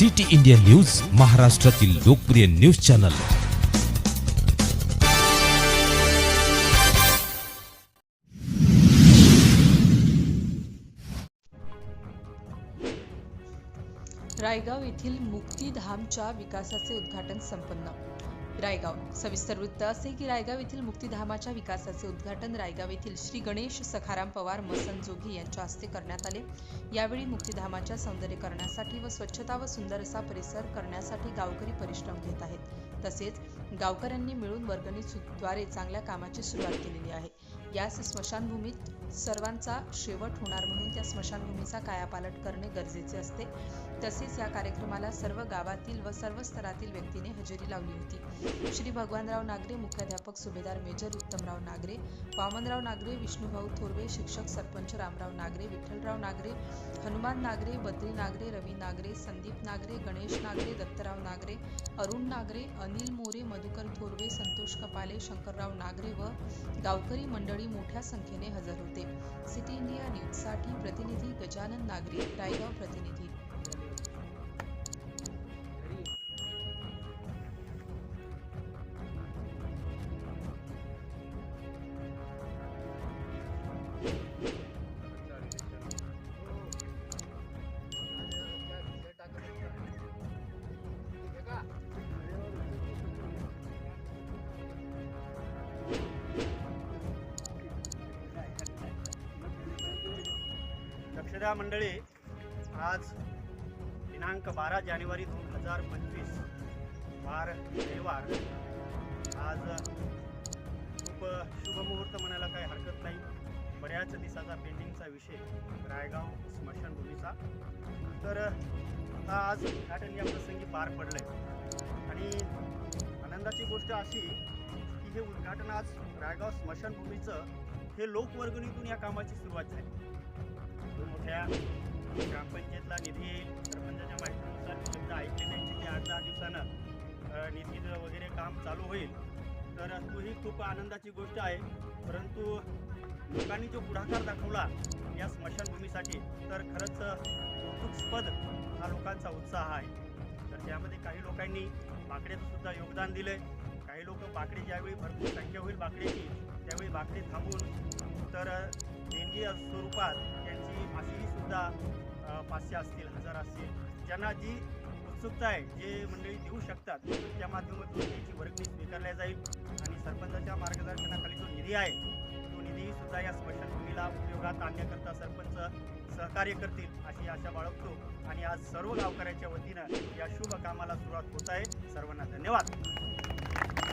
City India news महाराष्ट्रातील लोकप्रिय news channel. Raigaon येथील मुक्तीधामच्या विकासाचे उद्घाटन संपन्न. रायगाव. सविस्तर वृत्त असे की रायगाव येथील मुक्तीधामाच्या विकासाचे उद्घाटन रायगाव येथील श्री गणेश सखाराम पवार मसन जोगी यांच्या हस्ते करण्यात आले. यावेळी मुक्तीधामाच्या सौंदर्यीकरणासाठी व स्वच्छता व सुंदर असा परिसर करण्यासाठी गावकरी परिश्रम घेत आहेत. तसेच गावकऱ्यांनी मिळून वर्गणीद्वारे चांगल्या कामाची सुरुवात केलेली आहे. याच स्मशानभूमीत सर्वांचा शेवट होणार म्हणून त्या स्मशानभूमीचा कायापालट करणे गरजेचे असते. तसेच या कार्यक्रमाला सर्व गावातील व सर्व स्तरातील व्यक्तीने हजेरी लावली होती. श्री भगवानराव नागरे मुख्याध्यापक सुभेदार मेजर उत्तमराव नागरे वामनराव नागरे विष्णुभाऊ थोरवे शिक्षक सरपंच रामराव नागरे विठ्ठलराव नागरे हनुमान नागरे बद्री नागरे रवी नागरे संदीप नागरे गणेश नागरे दत्तराव नागरे अरुण नागरे अनिल मोरे मधुकर थोरवे संतोष कपाले शंकरराव नागरे व गावकरी मंडळी मोठ्या संख्येने हजर होते. सिटी इंडिया न्यूजसाठी प्रतिनिधी गजानन नागरी रायगाव प्रतिनिधी. क्रीडा मंडळी आज दिनांक बारा जानेवारी दोन हजार पंचवीस वार शनिवार. आज खूप शुभमुहूर्त म्हणायला काही हरकत नाही. बऱ्याच दिवसाचा पेंडिंगचा विषय रायगाव स्मशानभूमीचा. तर आता आज उद्घाटन या प्रसंगी पार पडलंय. आणि आनंदाची गोष्ट अशी की हे उद्घाटन आज रायगाव स्मशानभूमीचं हे लोकवर्गणीतून या कामाची सुरुवात झाली. सध्या ग्रामपंचायतला निधी येईल. सरपंचाच्या माहितीनुसार मी ऐकले नाही की आठ दहा दिवसानं निधीचं वगैरे काम चालू होईल. तर तो ही खूप आनंदाची गोष्ट आहे. परंतु लोकांनी जो पुढाकार दाखवला या स्मशानभूमीसाठी तर खरंच कौतुकस्पद हा लोकांचा उत्साह आहे. तर त्यामध्ये काही लोकांनी बाकड्याचं सुद्धा योगदान आहे काही लोक बाकडे ज्यावेळी भरपूर संख्या होईल बाकड्याची त्यावेळी बाकडे थांबून तर देणगी स्वरूपात सुद्धा पाचशे असतील हजार असतील ज्यांना जी उत्सुकता आहे जे मंडळी देऊ शकतात त्या माध्यमातून त्याची वर्गणी स्वीकारल्या जाईल. आणि सरपंचाच्या मार्गदर्शनाखाली जो निधी आहे तो निधीही सुद्धा या स्मशानभूमीला उपयोगात आणण्याकरता सरपंच सहकार्य करतील अशी आशा बाळगतो. आणि आज सर्व गावकऱ्यांच्या वतीनं या शुभ कामाला सुरुवात होत आहे. सर्वांना धन्यवाद.